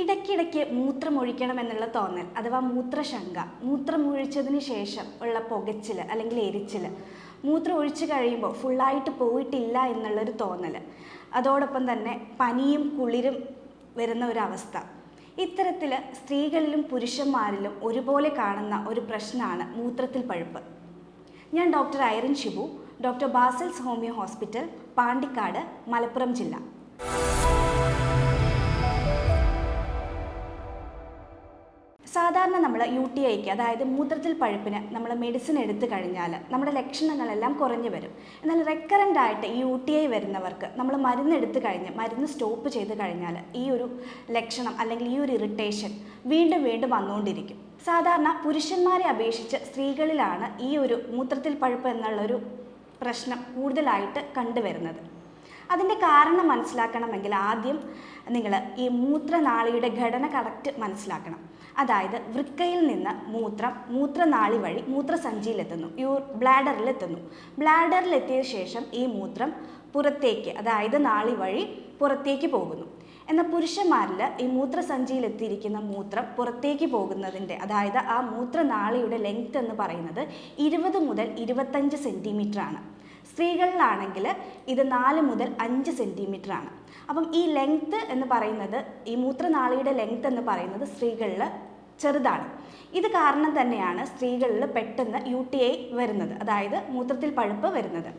ഇടയ്ക്കിടയ്ക്ക് മൂത്രമൊഴിക്കണം എന്നുള്ള തോന്നൽ അഥവാ മൂത്രശങ്ക. മൂത്രമൊഴിച്ചതിന് ശേഷം ഉള്ള പുകച്ചിൽ അല്ലെങ്കിൽ എരിച്ചിൽ മൂത്രം ഒഴിച്ച് കഴിയുമ്പോൾ ഫുള്ളായിട്ട് പോയിട്ടില്ല എന്നുള്ളൊരു തോന്നൽ അതോടൊപ്പം തന്നെ പനിയും കുളിരും വരുന്ന ഒരവസ്ഥ. ഇത്തരത്തിൽ സ്ത്രീകളിലും പുരുഷന്മാരിലും ഒരുപോലെ കാണുന്ന ഒരു പ്രശ്നമാണ് മൂത്രത്തിൽ പഴുപ്പ്. ഞാൻ doctor Irene Shibu doctor Basil's homeo hospital Pandikkad Malappuram ജില്ല. യു ടി ഐക്ക് അതായത് മൂത്രത്തിൽ പഴുപ്പിന് നമ്മൾ മെഡിസിൻ എടുത്തു കഴിഞ്ഞാൽ നമ്മുടെ ലക്ഷണങ്ങളെല്ലാം കുറഞ്ഞു വരും. എന്നാൽ റെക്കറന്റ് ആയിട്ട് യു ടി ഐ വരുന്നവർക്ക് നമ്മൾ മരുന്ന് എടുത്തു കഴിഞ്ഞ് മരുന്ന് സ്റ്റോപ്പ് ചെയ്ത് കഴിഞ്ഞാൽ ഈ ഒരു ലക്ഷണം അല്ലെങ്കിൽ ഈ ഒരു ഇറിറ്റേഷൻ വീണ്ടും വീണ്ടും വന്നുകൊണ്ടിരിക്കും. സാധാരണ പുരുഷന്മാരെ അപേക്ഷിച്ച് സ്ത്രീകളിലാണ് ഈ ഒരു മൂത്രത്തിൽ പഴുപ്പ് എന്നുള്ളൊരു പ്രശ്നം കൂടുതലായിട്ട് കണ്ടുവരുന്നത്. അതിന്റെ കാരണം മനസ്സിലാക്കണമെങ്കിൽ ആദ്യം നിങ്ങൾ ഈ മൂത്രനാളിയുടെ ഘടന കറക്റ്റ് മനസ്സിലാക്കണം. അതായത് വൃക്കയിൽ നിന്ന് മൂത്രം മൂത്രനാളി വഴി മൂത്രസഞ്ചിയിലെത്തുന്നു. യൂർ ബ്ലാഡറിലെത്തുന്നു ബ്ലാഡറിലെത്തിയ ശേഷം ഈ മൂത്രം പുറത്തേക്ക് അതായത് നാളി വഴി പുറത്തേക്ക് പോകുന്നു. എന്നാൽ പുരുഷന്മാരിൽ ഈ മൂത്രസഞ്ചിയിലെത്തിയിരിക്കുന്ന മൂത്രം പുറത്തേക്ക് പോകുന്നതിന്റെ അതായത് ആ മൂത്രനാളിയുടെ ലെങ്ത് എന്ന് പറയുന്നത് ഇരുപത് മുതൽ ഇരുപത്തഞ്ച് സെന്റിമീറ്റർ ആണ്. സ്ത്രീകളിലാണെങ്കിൽ ഇത് നാല് മുതൽ അഞ്ച് സെന്റിമീറ്റർ ആണ്. അപ്പം ഈ ലെങ്ത്ത് എന്ന് പറയുന്നത് ഈ മൂത്രനാളിയുടെ ലെങ്ത്ത് എന്ന് പറയുന്നത് സ്ത്രീകളിൽ ചെറുതാണ്. ഇത് കാരണം തന്നെയാണ് സ്ത്രീകളിൽ പെട്ടെന്ന് യു ടി ഐ വരുന്നത് അതായത് മൂത്രത്തിൽ പഴുപ്പ് വരുന്നത്.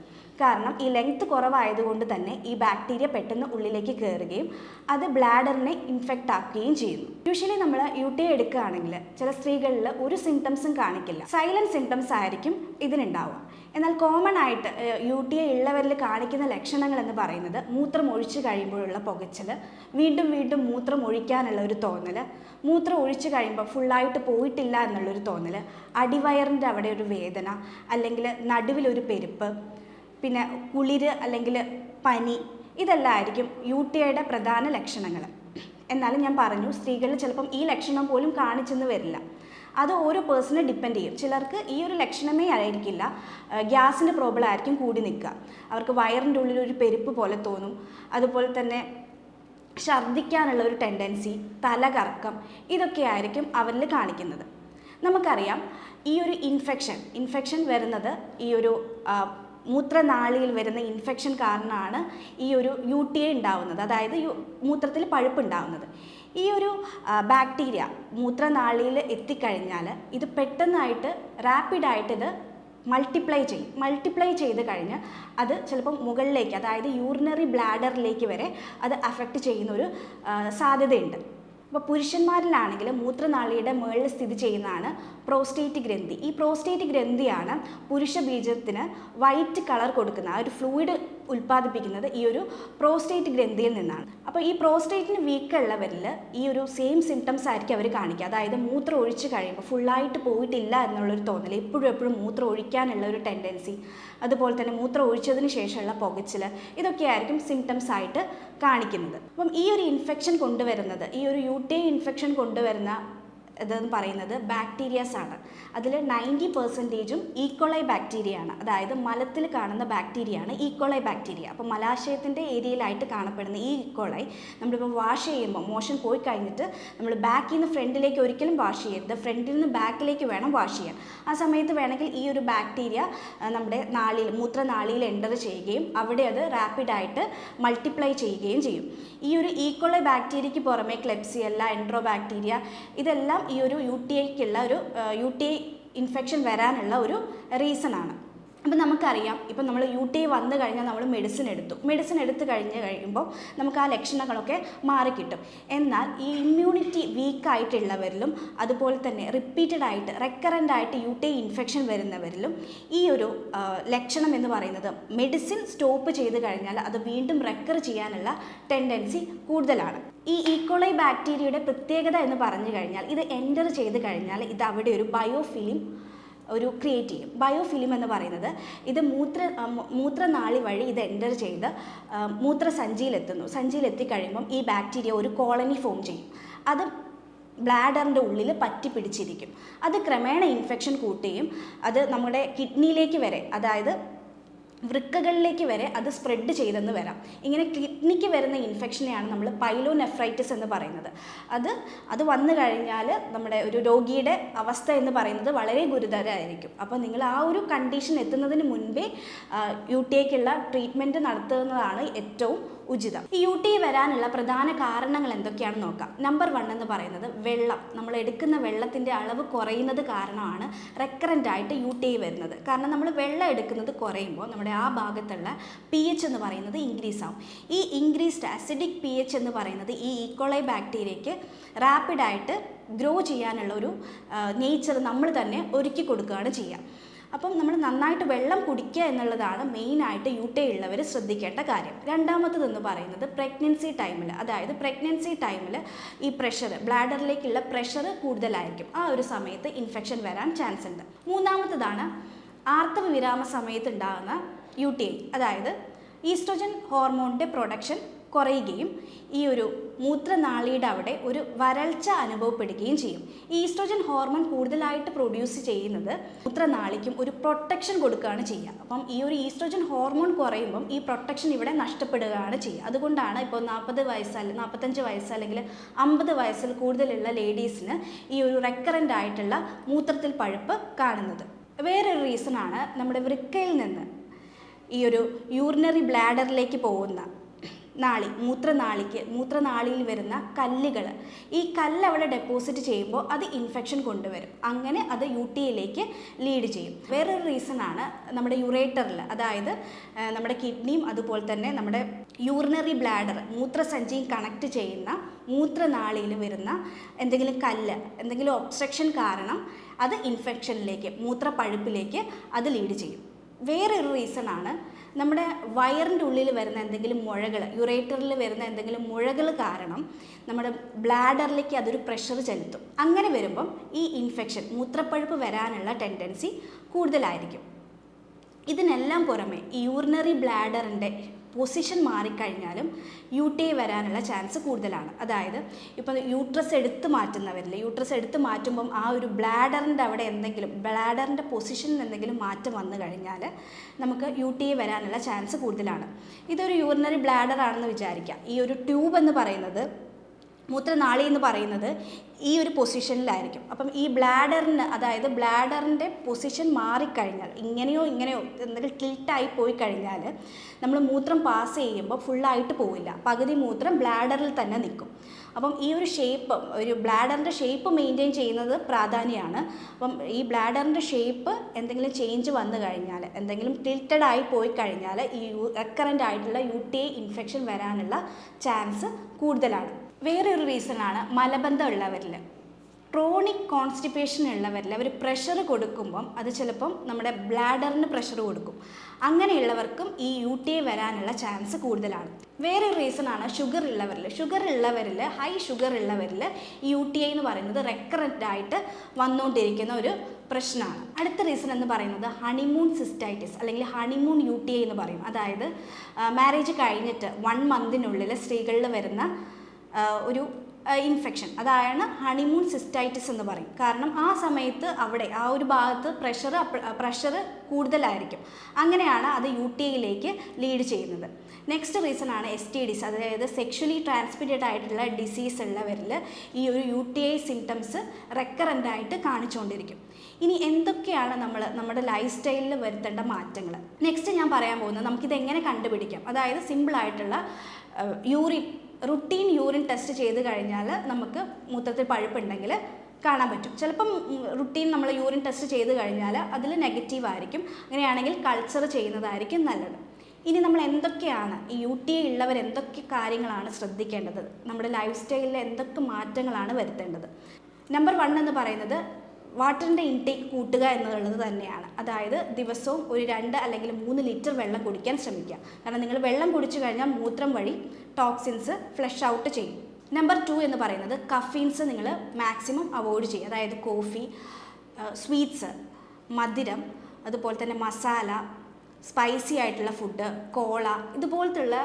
കാരണം ഈ ലെങ്ത്ത് കുറവായതുകൊണ്ട് തന്നെ ഈ ബാക്ടീരിയ പെട്ടെന്ന് ഉള്ളിലേക്ക് കയറുകയും അത് ബ്ലാഡറിനെ ഇൻഫെക്റ്റ് ആക്കുകയും ചെയ്യുന്നു. യൂഷ്വലി നമ്മൾ യു ടി ഐ എടുക്കുകയാണെങ്കിൽ ചില സ്ത്രീകളിൽ ഒരു സിംറ്റംസും കാണിക്കില്ല. സൈലന്റ് സിംറ്റംസ് ആയിരിക്കും ഇതിനുണ്ടാവുക. എന്നാൽ കോമൺ ആയിട്ട് യു ടി ഐ ഉള്ളവരിൽ കാണിക്കുന്ന ലക്ഷണങ്ങൾ എന്ന് പറയുന്നത് മൂത്രം ഒഴിച്ചു കഴിയുമ്പോഴുള്ള പുകച്ചൽ വീണ്ടും വീണ്ടും മൂത്രം ഒഴിക്കാനുള്ള ഒരു തോന്നൽ മൂത്രം ഒഴിച്ചു കഴിയുമ്പോൾ ഫുള്ളായിട്ട് പോയിട്ടില്ല എന്നുള്ളൊരു തോന്നൽ അടിവയറിന്റെ അവിടെ ഒരു വേദന അല്ലെങ്കിൽ നടുവിലൊരു പെരുപ്പ് പിന്നെ കുളിര് അല്ലെങ്കിൽ പനി ഇതെല്ലാം ആയിരിക്കും യു ടി ഐയുടെ പ്രധാന ലക്ഷണങ്ങൾ. എന്നാലും ഞാൻ പറഞ്ഞു സ്ത്രീകളിൽ ചിലപ്പം ഈ ലക്ഷണം പോലും കാണിച്ചെന്ന് വരില്ല. അത് ഓരോ പേഴ്സണെ ഡിപ്പെൻഡ് ചെയ്യും. ചിലർക്ക് ഈ ഒരു ലക്ഷണമേ ആയിരിക്കില്ല. ഗ്യാസിന്റെ പ്രോബ്ലം ആയിരിക്കും കൂടി നിൽക്കുക. അവർക്ക് വയറിന്റെ ഉള്ളിൽ ഒരു പെരുപ്പ് പോലെ തോന്നും. അതുപോലെ തന്നെ ഛർദ്ദിക്കാനുള്ള ഒരു ടെൻഡൻസി തലകറക്കം ഇതൊക്കെ ആയിരിക്കും അവരിൽ കാണിക്കുന്നത്. നമുക്കറിയാം ഈ ഒരു ഇൻഫെക്ഷൻ ഇൻഫെക്ഷൻ വരുന്നത് ഈ ഒരു മൂത്രനാളിയിൽ വരുന്ന ഇൻഫെക്ഷൻ കാരണമാണ് ഈ ഒരു യു ടി എ ഉണ്ടാവുന്നത്. അതായത് മൂത്രത്തിൽ പഴുപ്പ് ഉണ്ടാവുന്നത്. ഈ ഒരു ബാക്ടീരിയ മൂത്രനാളിയിൽ എത്തിക്കഴിഞ്ഞാൽ ഇത് പെട്ടെന്നായിട്ട് റാപ്പിഡായിട്ട് ഇത് മൾട്ടിപ്ലൈ ചെയ്യും. മൾട്ടിപ്ലൈ ചെയ്ത് കഴിഞ്ഞ് അത് ചിലപ്പം മുകളിലേക്ക് അതായത് യൂറിനറി ബ്ലാഡറിലേക്ക് വരെ അത് അഫക്റ്റ് ചെയ്യുന്ന ഒരു സാധ്യതയുണ്ട്. അപ്പോൾ പുരുഷന്മാരിലാണെങ്കിൽ മൂത്രനാളിയുടെ മുകളിൽ സ്ഥിതി ചെയ്യുന്നതാണ് പ്രോസ്റ്റേറ്റ് ഗ്രന്ഥി. ഈ പ്രോസ്റ്റേറ്റ് ഗ്രന്ഥിയാണ് പുരുഷ ബീജത്തിന് വൈറ്റ് കളർ കൊടുക്കുന്ന ഒരു ഫ്ലൂയിഡ് ഉൽപ്പാദിപ്പിക്കുന്നത് ഈ ഒരു പ്രോസ്റ്റേറ്റ് ഗ്രന്ഥിയിൽ നിന്നാണ്. അപ്പോൾ ഈ പ്രോസ്റ്റേറ്റിന് വീക്കുള്ളവരിൽ ഈ ഒരു സെയിം സിംറ്റംസ് ആയിരിക്കും അവർ കാണിക്കുക. അതായത് മൂത്രം ഒഴിച്ച് കഴിയുമ്പോൾ ഫുള്ളായിട്ട് പോയിട്ടില്ല എന്നുള്ളൊരു തോന്നൽ എപ്പോഴും എപ്പോഴും മൂത്രം ഒഴിക്കാനുള്ള ഒരു ടെൻഡൻസി അതുപോലെ തന്നെ മൂത്രം ഒഴിച്ചതിന് ശേഷമുള്ള പുകച്ചിൽ ഇതൊക്കെയായിരിക്കും സിംറ്റംസ് ആയിട്ട് കാണിക്കുന്നത്. അപ്പം ഈ ഒരു ഇൻഫെക്ഷൻ കൊണ്ടുവരുന്നത് ഈ ഒരു യു ടി ഇൻഫെക്ഷൻ കൊണ്ടുവരുന്ന ഇതെന്ന് പറയുന്നത് ബാക്ടീരിയാസ് ആണ്. അതിൽ നയന്റി പെർസെന്റേജും ഈക്കോളൈ ബാക്ടീരിയ ആണ്. അതായത് മലത്തിൽ കാണുന്ന ബാക്ടീരിയ ആണ് ഈക്കോളൈ ബാക്ടീരിയ അപ്പോൾ മലാശയത്തിന്റെ ഏരിയയിലായിട്ട് കാണപ്പെടുന്ന ഈ ഈക്കോളൈ നമ്മളിപ്പോൾ വാഷ് ചെയ്യുമ്പോൾ മോഷൻ പോയി കഴിഞ്ഞിട്ട് നമ്മൾ ബാക്കിൽ നിന്ന് ഫ്രണ്ടിലേക്ക് ഒരിക്കലും വാഷ് ചെയ്യരുത്. ഫ്രണ്ടിൽ നിന്ന് ബാക്കിലേക്ക് വേണം വാഷ് ചെയ്യാൻ. ആ സമയത്ത് വേണമെങ്കിൽ ഈ ഒരു ബാക്ടീരിയ നമ്മുടെ നാളിയിൽ മൂത്രനാളിയിൽ എന്റർ ചെയ്യുകയും അവിടെ അത് റാപ്പിഡായിട്ട് മൾട്ടിപ്ലൈ ചെയ്യുകയും ചെയ്യും. ഈ ഒരു ഈക്കോളൈ ബാക്ടീരിയയ്ക്ക് പുറമെ ക്ലെപ്സിയല്ല എൻട്രോ ബാക്ടീരിയ ഇതെല്ലാം ഈ ഒരു യു ടി ഐക്കുള്ള ഒരു യു ടി ഐ ഇൻഫെക്ഷൻ വരാനുള്ള ഒരു റീസൺ ആണ്. അപ്പം നമുക്കറിയാം ഇപ്പം നമ്മൾ യു ടി വന്നു കഴിഞ്ഞാൽ നമ്മൾ മെഡിസിൻ എടുത്തു. മെഡിസിൻ എടുത്തു കഴിഞ്ഞ് കഴിയുമ്പോൾ നമുക്ക് ആ ലക്ഷണങ്ങളൊക്കെ മാറിക്കിട്ടും എന്നാൽ ഈ ഇമ്മ്യൂണിറ്റി വീക്കായിട്ടുള്ളവരിലും അതുപോലെ തന്നെ റിപ്പീറ്റഡ് ആയിട്ട് റെക്കറന്റ് ആയിട്ട് യു ടി ഇൻഫെക്ഷൻ വരുന്നവരിലും ഈ ഒരു ലക്ഷണം എന്ന് പറയുന്നത് മെഡിസിൻ സ്റ്റോപ്പ് ചെയ്ത് കഴിഞ്ഞാൽ അത് വീണ്ടും റെക്കർ ചെയ്യാനുള്ള ടെൻഡൻസി കൂടുതലാണ്. ഈ ഈക്കോളൈ ബാക്ടീരിയയുടെ പ്രത്യേകത എന്ന് പറഞ്ഞു കഴിഞ്ഞാൽ ഇത് എന്റർ ചെയ്ത് കഴിഞ്ഞാൽ ഇത് അവിടെ ഒരു ബയോഫിലിം ഒരു ക്രിയേറ്റ് ചെയ്യും. ബയോഫിലിം എന്ന് പറയുന്നത് ഇത് മൂത്ര മൂത്രനാളി വഴി ഇത് എന്റർ ചെയ്ത് മൂത്രസഞ്ചിയിലെത്തുന്നു. സഞ്ചിയിലെത്തിക്കഴിയുമ്പം ഈ ബാക്ടീരിയ ഒരു കോളനി ഫോം ചെയ്യും. അത് ബ്ലാഡറിന്റെ ഉള്ളിൽ പറ്റി പിടിച്ചിരിക്കും അത് ക്രമേണ ഇൻഫെക്ഷൻ കൂട്ടുകയും അത് നമ്മുടെ കിഡ്നിയിലേക്ക് വരെ അതായത് വൃക്കകളിലേക്ക് വരെ അത് സ്പ്രെഡ് ചെയ്തെന്ന് വരാം. ഇങ്ങനെ കിഡ്നിക്ക് വരുന്ന ഇൻഫെക്ഷനെയാണ് നമ്മൾ പൈലോനെഫ്രൈറ്റിസ് എന്ന് പറയുന്നത്. അത് അത് വന്നു കഴിഞ്ഞാൽ നമ്മുടെ ഒരു രോഗിയുടെ അവസ്ഥ എന്ന് പറയുന്നത് വളരെ ഗുരുതരമായിരിക്കും. അപ്പോൾ നിങ്ങൾ ആ ഒരു കണ്ടീഷൻ എത്തുന്നതിന് മുൻപേ യു ടി ഐക്കുള്ള ട്രീറ്റ്മെന്റ് നടത്തുന്നതാണ് ഏറ്റവും ഉചിതം. ഈ യു ടി വരാനുള്ള പ്രധാന കാരണങ്ങൾ എന്തൊക്കെയാണെന്ന് നോക്കാം. നമ്പർ വൺ എന്ന് പറയുന്നത് വെള്ളം. നമ്മൾ എടുക്കുന്ന വെള്ളത്തിന്റെ അളവ് കുറയുന്നത് കാരണമാണ് റെക്കറന്റ് ആയിട്ട് യു ടി വരുന്നത്. കാരണം നമ്മൾ വെള്ളം എടുക്കുന്നത് കുറയുമ്പോൾ നമ്മുടെ ആ ഭാഗത്തുള്ള പി എച്ച് എന്ന് പറയുന്നത് ഇൻക്രീസ് ആവും. ഈ ഇൻക്രീസ്ഡ് അസിഡിക് പി എച്ച് എന്ന് പറയുന്നത് ഈ ഈക്കോളൈ ബാക്ടീരിയയ്ക്ക് റാപ്പിഡായിട്ട് ഗ്രോ ചെയ്യാനുള്ള ഒരു നേച്ചർ നമ്മൾ തന്നെ ഒരുക്കി കൊടുക്കുകയാണ് ചെയ്യുക. അപ്പം നമ്മൾ നന്നായിട്ട് വെള്ളം കുടിക്കുക എന്നുള്ളതാണ് മെയിനായിട്ട് യു ടി ഉള്ളവർ ശ്രദ്ധിക്കേണ്ട കാര്യം. രണ്ടാമത്തതെന്ന് പറയുന്നത് പ്രഗ്നൻസി ടൈമിൽ അതായത് പ്രഗ്നൻസി ടൈമിൽ ഈ പ്രഷർ ബ്ലാഡറിലേക്കുള്ള പ്രഷർ കൂടുതലായിരിക്കും. ആ ഒരു സമയത്ത് ഇൻഫെക്ഷൻ വരാൻ ചാൻസ് ഉണ്ട്. മൂന്നാമത്തതാണ് ആർത്തവ വിരാമ സമയത്ത് ഉണ്ടാകുന്ന യു ടി അതായത് ഈസ്ട്രോജൻ ഹോർമോണിന്റെ പ്രൊഡക്ഷൻ കുറയുകയും ഈ ഒരു മൂത്രനാളിയുടെ അവിടെ ഒരു വരൾച്ച അനുഭവപ്പെടുകയും ചെയ്യും. ഈസ്ട്രോജൻ ഹോർമോൺ കൂടുതലായിട്ട് പ്രൊഡ്യൂസ് ചെയ്യുന്നത് മൂത്രനാളിക്കും ഒരു പ്രൊട്ടക്ഷൻ കൊടുക്കുകയാണ് ചെയ്യുക. അപ്പം ഈ ഒരു ഈസ്ട്രോജൻ ഹോർമോൺ കുറയുമ്പം ഈ പ്രൊട്ടക്ഷൻ ഇവിടെ നഷ്ടപ്പെടുകയാണ് ചെയ്യുക. അതുകൊണ്ടാണ് ഇപ്പോൾ നാൽപ്പത് വയസ്സ് അല്ലെങ്കിൽ നാൽപ്പത്തഞ്ച് വയസ്സ് അല്ലെങ്കിൽ അമ്പത് വയസ്സിൽ കൂടുതലുള്ള ലേഡീസിന് ഈ ഒരു റെക്കറന്റ് ആയിട്ടുള്ള മൂത്രത്തിൽ പഴുപ്പ് കാണുന്നത്. വേറൊരു റീസണാണ് നമ്മുടെ വൃക്കയിൽ നിന്ന് ഈ ഒരു യൂറിനറി ബ്ലാഡറിലേക്ക് പോകുന്ന നാളി മൂത്രനാളിക്ക് മൂത്രനാളിയിൽ വരുന്ന കല്ലുകൾ ഈ കല്ല് അവിടെ ഡെപ്പോസിറ്റ് ചെയ്യുമ്പോൾ അത് ഇൻഫെക്ഷൻ കൊണ്ടുവരും. അങ്ങനെ അത് യു ടി ലീഡ് ചെയ്യും. വേറൊരു റീസൺ ആണ് നമ്മുടെ യുറേറ്ററിൽ അതായത് നമ്മുടെ കിഡ്നിയും അതുപോലെ തന്നെ നമ്മുടെ യൂറിനറി ബ്ലാഡർ മൂത്രസഞ്ചിയും കണക്ട് ചെയ്യുന്ന മൂത്രനാളിയിൽ വരുന്ന എന്തെങ്കിലും കല്ല് എന്തെങ്കിലും ഒബ്സ്ട്രക്ഷൻ കാരണം അത് ഇൻഫെക്ഷനിലേക്ക് മൂത്രപ്പഴുപ്പിലേക്ക് അത് ലീഡ് ചെയ്യും. വേറൊരു റീസൺ ആണ് നമ്മുടെ വയറിന്റെ ഉള്ളിൽ വരുന്ന എന്തെങ്കിലും മുഴകൾ യുറേറ്ററിൽ വരുന്ന എന്തെങ്കിലും മുഴകൾ കാരണം നമ്മുടെ ബ്ലാഡറിലേക്ക് അതൊരു പ്രഷർ ചെലുത്തും. അങ്ങനെ വരുമ്പം ഈ ഇൻഫെക്ഷൻ മൂത്രപ്പഴുപ്പ് വരാനുള്ള ടെൻഡൻസി കൂടുതലായിരിക്കും. ഇതിനെല്ലാം പുറമെ യൂറിനറി ബ്ലാഡറിന്റെ പൊസിഷൻ മാറിക്കഴിഞ്ഞാലും യു ടി ഐ വരാനുള്ള ചാൻസ് കൂടുതലാണ്. അതായത് ഇപ്പോൾ യൂട്രസ് എടുത്ത് മാറ്റുന്നവരിൽ യൂട്രസ് എടുത്ത് മാറ്റുമ്പം ആ ഒരു ബ്ലാഡറിന്റെ അവിടെ എന്തെങ്കിലും ബ്ലാഡറിന്റെ പൊസിഷനിൽ എന്തെങ്കിലും മാറ്റം വന്നു കഴിഞ്ഞാൽ നമുക്ക് യു ടി ഐ വരാനുള്ള ചാൻസ് കൂടുതലാണ്. ഇതൊരു യൂറിനറി ബ്ലാഡർ ആണെന്ന് വിചാരിക്കാം. ഈ ഒരു ട്യൂബ് എന്ന് പറയുന്നത് മൂത്രനാളി എന്ന് പറയുന്നത് ഈ ഒരു പൊസിഷനിലായിരിക്കും അപ്പം ഈ ബ്ലാഡറിന് അതായത് ബ്ലാഡറിന്റെ പൊസിഷൻ മാറിക്കഴിഞ്ഞാൽ ഇങ്ങനെയോ ഇങ്ങനെയോ എന്തെങ്കിലും ടിൽട്ടായി പോയി കഴിഞ്ഞാൽ നമ്മൾ മൂത്രം പാസ് ചെയ്യുമ്പോൾ ഫുള്ളായിട്ട് പോവില്ല. പകുതി മൂത്രം ബ്ലാഡറിൽ തന്നെ നിൽക്കും. അപ്പം ഈ ഒരു ഷേപ്പ് ഒരു ബ്ലാഡറിന്റെ ഷേപ്പ് മെയിന്റെയിൻ ചെയ്യുന്നത് പ്രാധാന്യമാണ്. അപ്പം ഈ ബ്ലാഡറിന്റെ ഷേപ്പ് എന്തെങ്കിലും ചേഞ്ച് വന്നു കഴിഞ്ഞാൽ എന്തെങ്കിലും ടിൽറ്റഡ് ആയി പോയി കഴിഞ്ഞാൽ ഈ റെക്കറന്റ് ആയിട്ടുള്ള യു ടി ഇൻഫെക്ഷൻ വരാനുള്ള ചാൻസ് കൂടുതലാണ്. വേറെ ഒരു റീസണാണ് മലബന്ധം ഉള്ളവരിൽ ക്രോണിക് കോൺസ്റ്റിപ്പേഷൻ ഉള്ളവരിൽ അവർ പ്രഷർ കൊടുക്കുമ്പം അത് ചിലപ്പം നമ്മുടെ ബ്ലാഡറിന് പ്രഷർ കൊടുക്കും. അങ്ങനെയുള്ളവർക്കും ഈ യു ടി ഐ വരാനുള്ള ചാൻസ് കൂടുതലാണ്. വേറെ റീസണാണ് ഷുഗർ ഉള്ളവരിൽ. ഷുഗർ ഉള്ളവരിൽ ഹൈ ഷുഗർ ഉള്ളവരിൽ ഈ യു ടി ഐ എന്ന് പറയുന്നത് റെക്കറന്റ് ആയിട്ട് വന്നുകൊണ്ടിരിക്കുന്ന ഒരു പ്രശ്നമാണ്. അടുത്ത റീസൺ എന്ന് പറയുന്നത് ഹണിമൂൺ സിസ്റ്റൈറ്റിസ് അല്ലെങ്കിൽ ഹണിമൂൺ യു ടി ഐ എന്ന് പറയും. അതായത് മാരേജ് കഴിഞ്ഞിട്ട് വൺ മന്തിനുള്ളിൽ സ്ത്രീകളിൽ വരുന്ന ഒരു ഇൻഫെക്ഷൻ അതാണ് ഹണിമൂൺ സിസ്റ്റൈറ്റിസ് എന്ന് പറയും. കാരണം ആ സമയത്ത് അവിടെ ആ ഒരു ഭാഗത്ത് പ്രഷർ പ്രഷർ കൂടുതലായിരിക്കും. അങ്ങനെയാണ് അത് യു ടി ഐയിലേക്ക് ലീഡ് ചെയ്യുന്നത്. നെക്സ്റ്റ് റീസൺ ആണ് എസ് ടി ഡിസ് അതായത് സെക്ഷലി ട്രാൻസ്മിറ്റഡ് ആയിട്ടുള്ള ഡിസീസ് ഉള്ളവരിൽ ഈ ഒരു U T I symptoms recurrent ആയിട്ട് കാണിച്ചുകൊണ്ടിരിക്കും. ഇനി എന്തൊക്കെയാണ് നമ്മൾ നമ്മുടെ ലൈഫ് സ്റ്റൈലിൽ വരുത്തേണ്ട മാറ്റങ്ങൾ നെക്സ്റ്റ് ഞാൻ പറയാൻ പോകുന്നത് നമുക്കിത് എങ്ങനെ കണ്ടുപിടിക്കാം. അതായത് സിമ്പിളായിട്ടുള്ള യൂറിൻ റുട്ടീൻ യൂറിൻ ടെസ്റ്റ് ചെയ്ത് കഴിഞ്ഞാൽ നമുക്ക് മൂത്രത്തിൽ പഴുപ്പുണ്ടെങ്കിൽ കാണാൻ പറ്റും. ചിലപ്പം റുട്ടീൻ നമ്മൾ യൂറിൻ ടെസ്റ്റ് ചെയ്ത് കഴിഞ്ഞാൽ അതിൽ നെഗറ്റീവ് ആയിരിക്കും. അങ്ങനെയാണെങ്കിൽ കൾച്ചർ ചെയ്യുന്നതായിരിക്കും നല്ലത്. ഇനി നമ്മൾ എന്തൊക്കെയാണ് ഈ യു ടി ഐ ഉള്ളവർ എന്തൊക്കെ കാര്യങ്ങളാണ് ശ്രദ്ധിക്കേണ്ടത്? നമ്മുടെ ലൈഫ് സ്റ്റൈലിൽ എന്തൊക്കെ മാറ്റങ്ങളാണ് വരുത്തേണ്ടത്? നമ്പർ വൺ എന്ന് പറയുന്നത് വാട്ടറിന്റെ ഇൻടേക്ക് കൂട്ടുക എന്നുള്ളത് തന്നെയാണ്. അതായത് ദിവസവും ഒരു രണ്ട് അല്ലെങ്കിൽ മൂന്ന് ലിറ്റർ വെള്ളം കുടിക്കാൻ ശ്രമിക്കുക. കാരണം നിങ്ങൾ വെള്ളം കുടിച്ചു കഴിഞ്ഞാൽ മൂത്രം വഴി ടോക്സിൻസ് ഫ്ലഷ് ഔട്ട് ചെയ്യും. നമ്പർ ടു എന്ന് പറയുന്നത് കഫീൻസ് നിങ്ങൾ മാക്സിമം അവോയ്ഡ് ചെയ്യുക. അതായത് കോഫി സ്വീറ്റ്സ് മധുരം അതുപോലെ തന്നെ മസാല സ്പൈസി ആയിട്ടുള്ള ഫുഡ് കോള ഇതുപോലത്തുള്ള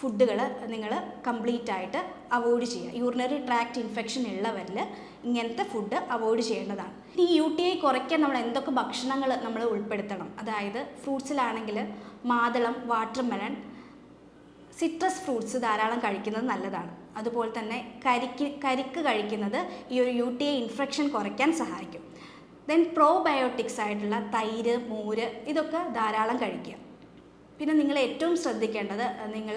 ഫുഡുകൾ നിങ്ങൾ കംപ്ലീറ്റ് ആയിട്ട് അവോയ്ഡ് ചെയ്യുക. യൂറിനറി ട്രാക്ട് ഇൻഫെക്ഷൻ ഉള്ളവരിൽ ഇങ്ങനത്തെ ഫുഡ് അവോയ്ഡ് ചെയ്യേണ്ടതാണ്. ഈ യു ടി ഐ കുറയ്ക്കാൻ നമ്മൾ എന്തൊക്കെ ഭക്ഷണങ്ങൾ നമ്മൾ ഉൾപ്പെടുത്തണം? അതായത് ഫ്രൂട്ട്സിലാണെങ്കിൽ മാതളം വാട്ടർമെലൺ സിട്രസ് ഫ്രൂട്ട്സ് ധാരാളം കഴിക്കുന്നത് നല്ലതാണ്. അതുപോലെ തന്നെ കരിക്ക് കരിക്ക് കഴിക്കുന്നത് ഈ ഒരു യു ടി ഐ ഇൻഫെക്ഷൻ കുറയ്ക്കാൻ സഹായിക്കും. ദെൻ പ്രോബയോട്ടിക്സ് ആയിട്ടുള്ള തൈര് മോര് ഇതൊക്കെ ധാരാളം കഴിക്കുക. പിന്നെ നിങ്ങൾ ഏറ്റവും ശ്രദ്ധിക്കേണ്ടത് നിങ്ങൾ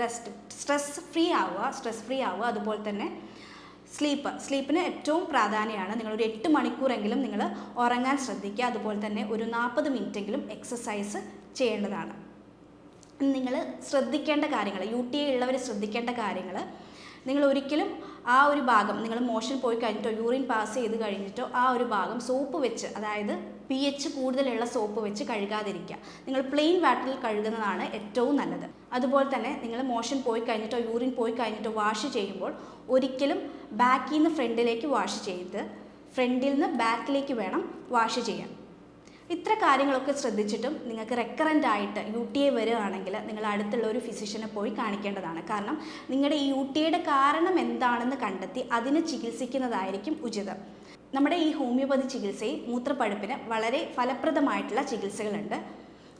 റെസ്റ്റ് സ്ട്രെസ് ഫ്രീ ആവുക സ്ട്രെസ് ഫ്രീ ആവുക. അതുപോലെ തന്നെ സ്ലീപ്പ് സ്ലീപ്പിന് ഏറ്റവും പ്രാധാന്യമാണ് നിങ്ങളൊരു എട്ട് മണിക്കൂറെങ്കിലും നിങ്ങൾ ഉറങ്ങാൻ ശ്രദ്ധിക്കുക. അതുപോലെ തന്നെ ഒരു നാൽപ്പത് മിനിറ്റെങ്കിലും എക്സസൈസ് ചെയ്യേണ്ടതാണ്. നിങ്ങൾ ശ്രദ്ധിക്കേണ്ട കാര്യങ്ങൾ യു ടി എ ഉള്ളവർ ശ്രദ്ധിക്കേണ്ട കാര്യങ്ങൾ നിങ്ങൾ ഒരിക്കലും ആ ഒരു ഭാഗം നിങ്ങൾ മോഷൻ പോയി കഴിഞ്ഞിട്ടോ യൂറിൻ പാസ് ചെയ്ത് കഴിഞ്ഞിട്ടോ ആ ഒരു ഭാഗം സോപ്പ് വെച്ച് അതായത് പി എച്ച് കൂടുതലുള്ള സോപ്പ് വെച്ച് കഴുകാതിരിക്കുക. നിങ്ങൾ പ്ലെയിൻ വാട്ടറിൽ കഴുകുന്നതാണ് ഏറ്റവും നല്ലത്. അതുപോലെ തന്നെ നിങ്ങൾ മോഷൻ പോയി കഴിഞ്ഞിട്ടോ യൂറിൻ പോയി കഴിഞ്ഞിട്ടോ വാഷ് ചെയ്യുമ്പോൾ ഒരിക്കലും ബാക്കിൽ നിന്ന് ഫ്രണ്ടിലേക്ക് വാഷ് ചെയ്ത് ഫ്രണ്ടിൽ നിന്ന് ബാക്കിലേക്ക് വേണം വാഷ് ചെയ്യാൻ. ഇത്ര കാര്യങ്ങളൊക്കെ ശ്രദ്ധിച്ചിട്ടും നിങ്ങൾക്ക് റെക്കറന്റ് ആയിട്ട് യു ടി ഐ വരികയാണെങ്കിൽ നിങ്ങൾ അടുത്തുള്ള ഒരു ഫിസിഷ്യനെ പോയി കാണിക്കേണ്ടതാണ്. കാരണം നിങ്ങളുടെ ഈ യു ടി ഐയുടെ കാരണം എന്താണെന്ന് കണ്ടെത്തി അതിനെ ചികിത്സിക്കുന്നതായിരിക്കും ഉചിതം. നമ്മുടെ ഈ ഹോമിയോപ്പതി ചികിത്സയിൽ മൂത്രപ്പഴുപ്പിന് വളരെ ഫലപ്രദമായിട്ടുള്ള ചികിത്സകളുണ്ട്.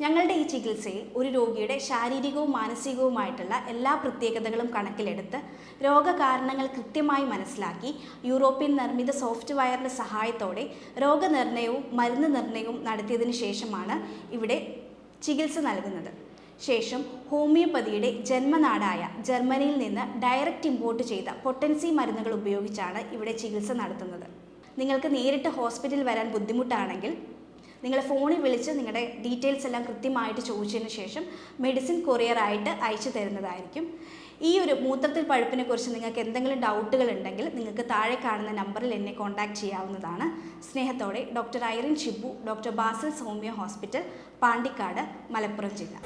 ഞങ്ങളുടെ ഈ ചികിത്സയിൽ ഒരു രോഗിയുടെ ശാരീരികവും മാനസികവുമായിട്ടുള്ള എല്ലാ പ്രത്യേകതകളും കണക്കിലെടുത്ത് രോഗകാരണങ്ങൾ കൃത്യമായി മനസ്സിലാക്കി യൂറോപ്യൻ നിർമ്മിത സോഫ്റ്റ്വെയറിന്റെ സഹായത്തോടെ രോഗനിർണയവും മരുന്ന് നിർണയവും നടത്തിയതിന് ശേഷമാണ് ഇവിടെ ചികിത്സ നൽകുന്നത്. ശേഷം ഹോമിയോപ്പതിയുടെ ജന്മനാടായ ജർമ്മനിയിൽ നിന്ന് ഡയറക്റ്റ് ഇമ്പോർട്ട് ചെയ്ത പൊട്ടൻസി മരുന്നുകൾ ഉപയോഗിച്ചാണ് ഇവിടെ ചികിത്സ നടത്തുന്നത്. നിങ്ങൾക്ക് നേരിട്ട് ഹോസ്പിറ്റലിൽ വരാൻ ബുദ്ധിമുട്ടാണെങ്കിൽ നിങ്ങൾ ഫോണിൽ വിളിച്ച് നിങ്ങളുടെ ഡീറ്റെയിൽസ് എല്ലാം കൃത്യമായിട്ട് ചോദിച്ചതിന് ശേഷം മെഡിസിൻ കൊറിയറായിട്ട് അയച്ചു തരുന്നതായിരിക്കും. ഈ ഒരു മൂത്രത്തിൽ പഴുപ്പിനെ കുറിച്ച് നിങ്ങൾക്ക് എന്തെങ്കിലും ഡൗട്ടുകൾ ഉണ്ടെങ്കിൽ നിങ്ങൾക്ക് താഴെ കാണുന്ന നമ്പറിൽ എന്നെ കോൺടാക്റ്റ് ചെയ്യാവുന്നതാണ്. സ്നേഹത്തോടെ doctor Irene Shibu doctor Basil Soumya hospital Pandikkad Malappuram ജില്ല.